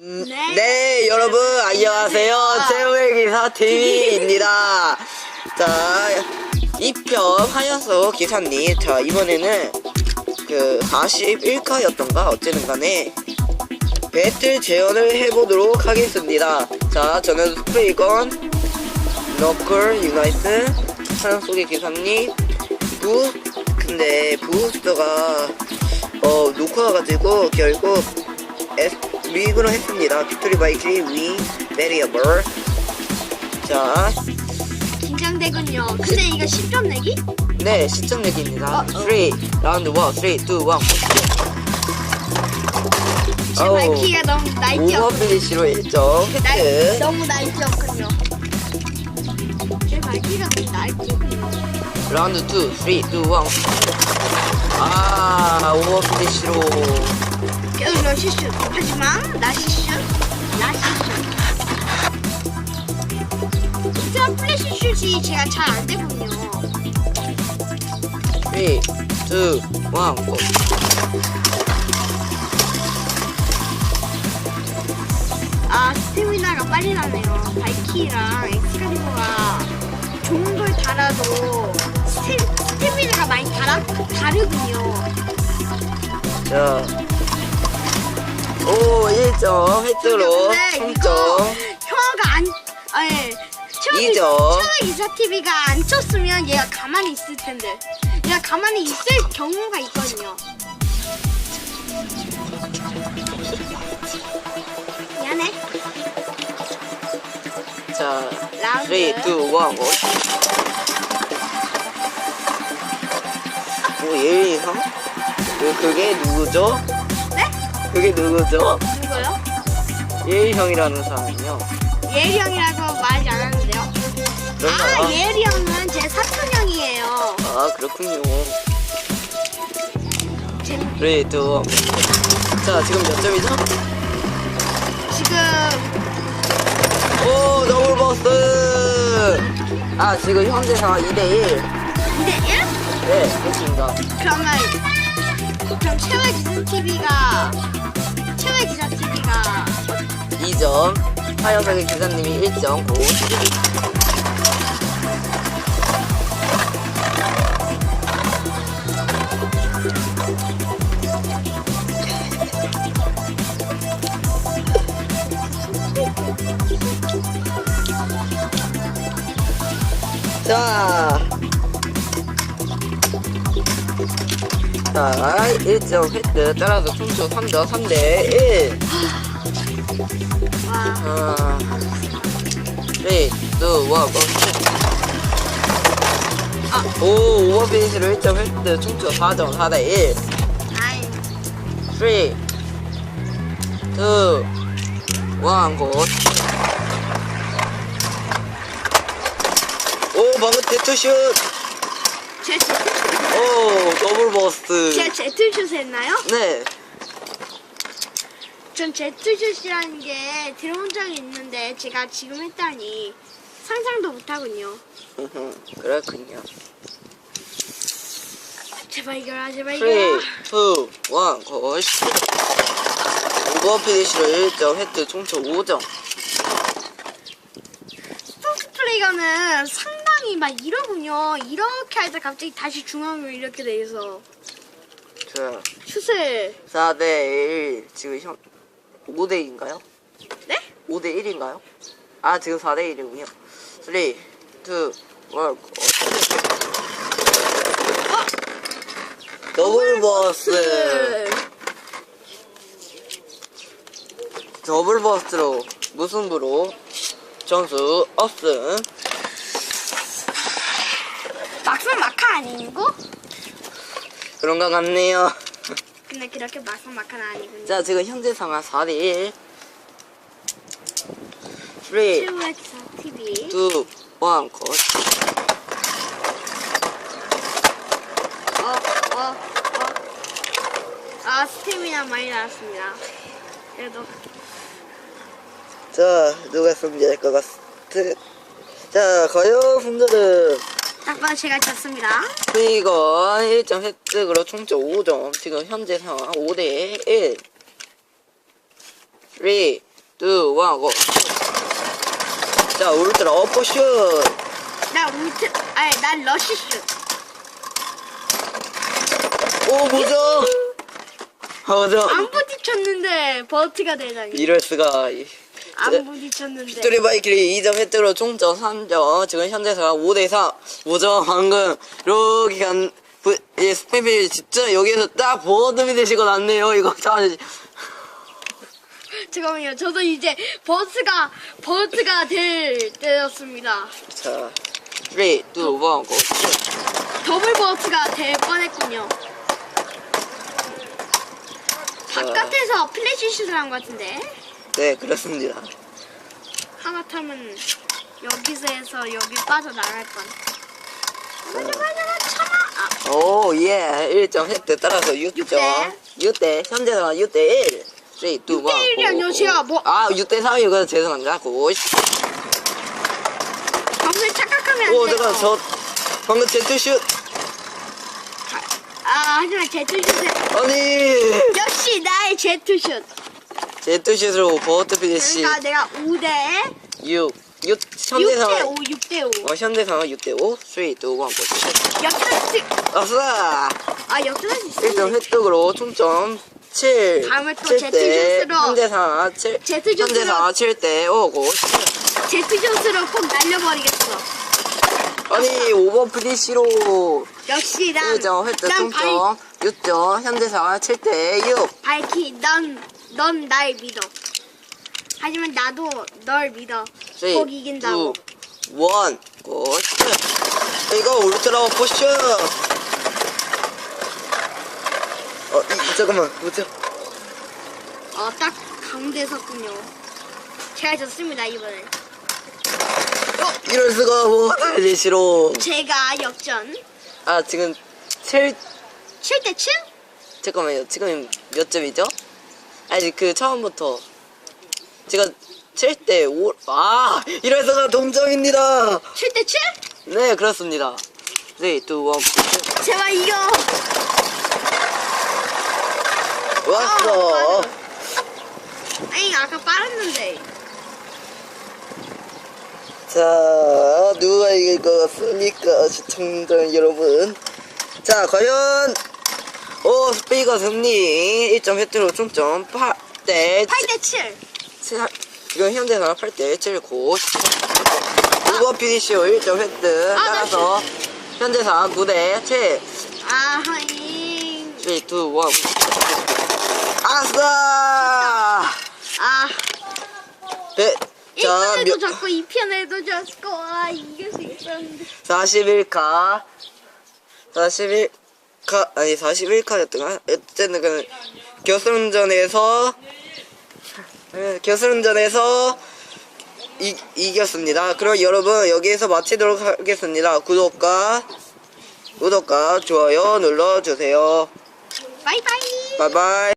음, 네. 네, 여러분 안녕하세요. 안녕하세요. 최후의 기사 TV입니다. 자, 2편 하여서 기사님. 자, 이번에는 그 41카였던가 어쨌든 간에 배틀 재현을 해보도록 하겠습니다. 자, 저는 스프레이건, 너클, 유나이트, 사랑 속의 기사님, 부, 근데 부스터가 어, 놓고 와가지고 결국 S, 리그로 했습니다. 빅토리 바이크 위 베리어블. 자, 긴장되군요. 근데 이거 10점 내기? 네, 시점 내기입니다. 어, 어. 3, 라운드 1, 3, 2, 1. 제 마이키가 너무 오버 날뛰었군요. 필리시로 1점 날, 획득. 너무 날뛰었군요. 제 마이키가 너무 날뛰었군요. 라운드 2, 3, 2, 1. 아, 오버 필리시로. 계속 러시슛. 하지만 라시슛. 라시슛. 이트라 플래시 슛이 제가 잘 안 되군요. 3, 2, 1, 고. 아 스태미나가 빨리 나네요. 바이키랑 엑스카리버가 좋은 걸 달아도 스태, 스태미나가 많이 달아, 다르군요. 자. 오, 1점 획득으로 근데 이거 3점. 형아가 안, 아예 이죠. 최원 이사 TV가 안 쳤으면 얘가 가만히 있을 텐데. 얘가 가만히 있을 경우가 있거든요. 미안해. 자, 라운드. 3, 2, 1, 고. 오, 예의 형? 그, 그게 누구죠? 네? 그게 누구죠? 누구요? 예의 형이라는 사람이요. 예리 형이라고 말하지 않았는데요. 아, 그런가요? 예리 형은 제 사촌 형이에요. 아, 그렇군요. 제, 3, 2, 1. 자, 지금 몇 점이죠? 지금 오, 더블 버스! 아, 지금 현재 상황 2대 1. 2대 1? 네, 그렇습니다. 그러면 그럼 최후의 기준 TV가 최후의 기자 TV가 2점. 하여석의 기사님이 1점. 고. 자, 1점 획득. 따라서 총점 3점, 3대 1. 와 아, 3, 2, 1, 고. 아. 오, 오버피니시로 1점 획득. 총점 4점, 4대 1. 아이 3, 2, 1, 고. 오, 방금 대투슛. 오, 더블 버스. 제가 제트슛 했나요? 네. 전 제트슛이라는 게 들어본 적이 있는데 제가 지금 했다니 상상도 못하군요. 그렇군요. 제발 이겨라 제발 3, 2, 1, 이겨라. 고. 오버피니시로 1점 획득. 총점 5점. 스포츠 플레이가는 상 당히 막 이러군요. 이렇게 할때 갑자기 다시 중앙으로 이렇게 돼 있어. 자. 슛을 4대1 지금 현 5대2인가요? 네? 5대1인가요? 아 지금 4대1이군요 3, 2, 1, 더블 버스 더블 버스로 무승부로 점수 없음 막상 막하 아니고? 그런 것 같네요 근데 그렇게 막상 막하는 아니군요. 자 지금 현재 상황 4대1 3, 최후의 기사 TV. 2, 1, 컷 어, 어, 어. 아, 스태미나 많이 나왔습니다. 그래도 자, 누가 승리할 것 같아? 자, 과연 승자는 딱 봐도 제가 졌습니다. 이거 1점 획득으로 총점 5점. 지금 현재 상황 5대 1. 3, 2, 1, 고. 자, 울트라 어퍼슛. 나 울트 아니 난 러시슈 오, 뭐죠? 뭐죠? 안 부딪혔는데 버트가 되다니 이럴 수가. 이- 안 부딪혔는데 빅토리 바이킬이 2점 획득으로 총점 3점. 지금 현재가 5대4. 뭐죠? 방금, 이렇게 간, 부, 이 스페빌 진짜 여기에서 딱 보어드비 되시고 났네요. 이거 참. 잠깐만요 저도 이제 버트가 버트가 될 때였습니다 자, 3, 2, 1, 고. 더블 버트가 될 뻔했군요 바깥에서 플래시 슛을 한 것 같은데 네, 그렇습니다. 하마터면 여기서 해서 여기 빠져나갈 뻔 맞아 참아 아, 오, 예. 1점 획득 따라서 6점. 대. 6대. 현재가 6대 1. 3, 2, 1. 6대 1이 아니요, 제가 뭐- 아, 6대 3이거든. 죄송합니다. 고. 점수를 착각하면 안 오, 돼요 잠깐, 저, 방금 제트슛. 아 하지만 제트슛은 아니. 역시 나의 제트슛 제트슛으로 버트 피니시. 그러니까 내가 5대 6. 6. 6대 현대상은. 5 6대 5 어, 현대상은 6대 5. 3, 2, 1. 고. 역전할 수 아싸! 아 역전할 수 1점 있어 획득으로 총점 7. 다음에 또 7대. 제트슛으로. 현대상은 7. 제트슛으로. 현대상은 7대 5고. 제트슛으로 꼭 날려버리겠어 아니, 오버 피니시로. 역시 난 1점 획득 난 총점 6점 현대상은 7대 6 발키 넌 넌 날 믿어. 하지만 나도 널 믿어. 3, 꼭 이긴다고. 2, 1 고! 이거 울트라 포션. 어 이, 잠깐만 뭐죠? 어딱 가운데 섰군요. 제가 졌습니다 이번엔 어? 이럴 수가 뭐 달리시로. 제가 역전. 아 지금 7 7대 7? 잠깐만요. 지금 몇 점이죠? 아니 그 처음부터 제가 7대 5아 이럴 수가 동점입니다 7대 7? 네 그렇습니다 3, 2, 1 제발 이겨 왔어 맞아. 아니 아까 빨았는데 자, 누가 이길 것 같습니까? 시청자 여러분. 자, 과연, 이가 승리. 1점 획득으로 총점 8대 8대 7 지금 현대사가 8대 7 고. 오버 피니쇼 1점 획득. 아, 나 따라서 현대사 9대 7. 아하잉 3, 2, 1. 아싸! 아 네, 자, 1편에도 몇, 졌고 2편에도 졌고 아 이길 수 있었는데 41카 41 카 아니 41카였던가? 어쨌든 그 결승전에서 예, 결승전에서 이, 이겼습니다. 그럼 여러분 여기에서 마치도록 하겠습니다. 구독과 구독과 좋아요 눌러주세요. 바이바이. 바이바이